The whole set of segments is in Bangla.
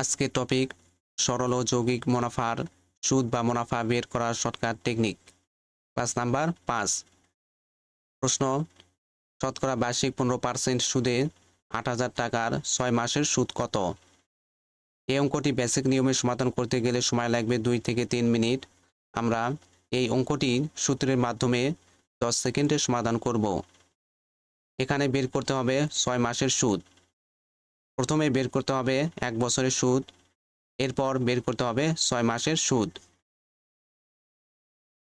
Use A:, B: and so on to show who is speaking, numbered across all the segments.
A: আজকে টপিক সরল ও যৌগিক মুনাফার সুদ বা মুনাফা বের করার শর্টকাট টেকনিক ক্লাস নাম্বার, পাঁচ। প্রশ্ন, শতকরা বার্ষিক পনেরো পার্সেন্ট সুদে আট হাজার টাকার ছয় মাসের সুদ কত? এই অঙ্কটি বেসিক নিয়মে সমাধান করতে গেলে সময় লাগবে দুই থেকে তিন মিনিট। আমরা এই অঙ্কটি সূত্রের মাধ্যমে দশ সেকেন্ডে সমাধান করব। এখানে বের করতে হবে ছয় মাসের সুদ। প্রথমে বের করতে হবে এক বছরের সুদ, এরপর বের করতে হবে ছয় মাসের সুদ।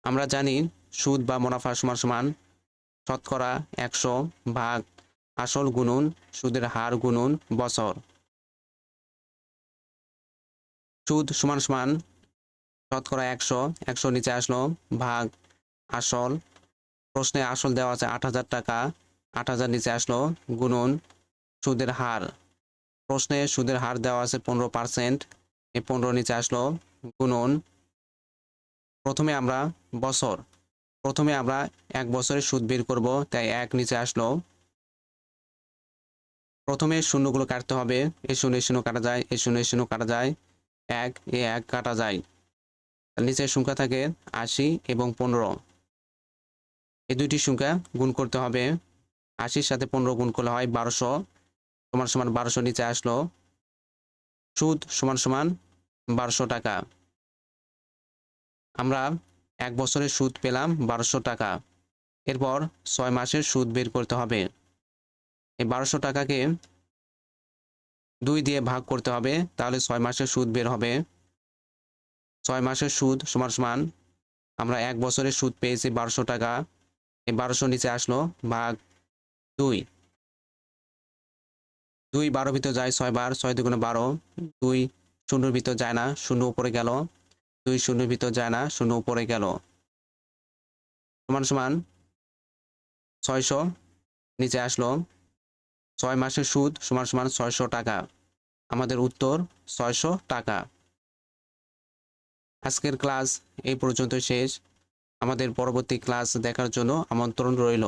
A: আমরা জানি সুদ বা মুনাফা সমান সমান শতকরা একশো ভাগ আসল গুণন, সুদের হার গুণন বছর। সুদ সমান সমান শতকরা একশো একশো নিচে আসলো ভাগ আসল। প্রশ্নে আসল দেওয়া আছে আট হাজার টাকা, আট হাজার নিচে আসলো গুণন, সুদের হার। প্রশ্নে সুদের হার দেওয়া আছে পনেরো পার্সেন্ট এই পনেরো নিচে আসলো গুণন। প্রথমে আমরা বছর। প্রথমে আমরা এক বছরের সুদ বের করব, তাই এক নিচে আসলো। প্রথমে শূন্যগুলো কাটতে হবে। এ শূন্য শূন্য কাটা যায়, এ শূন্য শূন্য কাটা যায়। এক, এ এক কাটা যায়। নিচের সংখ্যা থাকে আশি এবং পনেরো। এই দুইটি সংখ্যা গুণ করতে হবে। আশির সাথে পনেরো গুণ করলে হয় বারোশো। সমান সমান বারোশো নিচে আসলো। সুদ সমান সমান বারোশো টাকা। আমরা এক বছরের সুদ পেলাম বারোশো টাকা। এরপর ছয় মাসের সুদ বের করতে হবে। এই বারোশো টাকাকে দুই দিয়ে ভাগ করতে হবে, তাহলে ছয় মাসের সুদ বের হবে। ছয় মাসের সুদ সমান সমান আমরা এক বছরের সুদ পেয়েছি বারোশো টাকা। এই বারোশো নিচে আসলো ভাগ দুই। দুই বারো ভিতর যায় ছয় বার, ছয় দুগুণে বারো, দুই শূন্যর ভিতর যায় না, শূন্য উপরে গেল, দুই শূন্যর ভিতর যায় না, শূন্য উপরে গেল। সমান সমান ছয়শো নিচে আসলো। ছয় মাসের সুদ সমান সমান ছয়শো টাকা। আমাদের উত্তর ছয়শো টাকা। আজকের ক্লাস এই পর্যন্ত শেষ। আমাদের পরবর্তী ক্লাস দেখার জন্য আমন্ত্রণ রইল।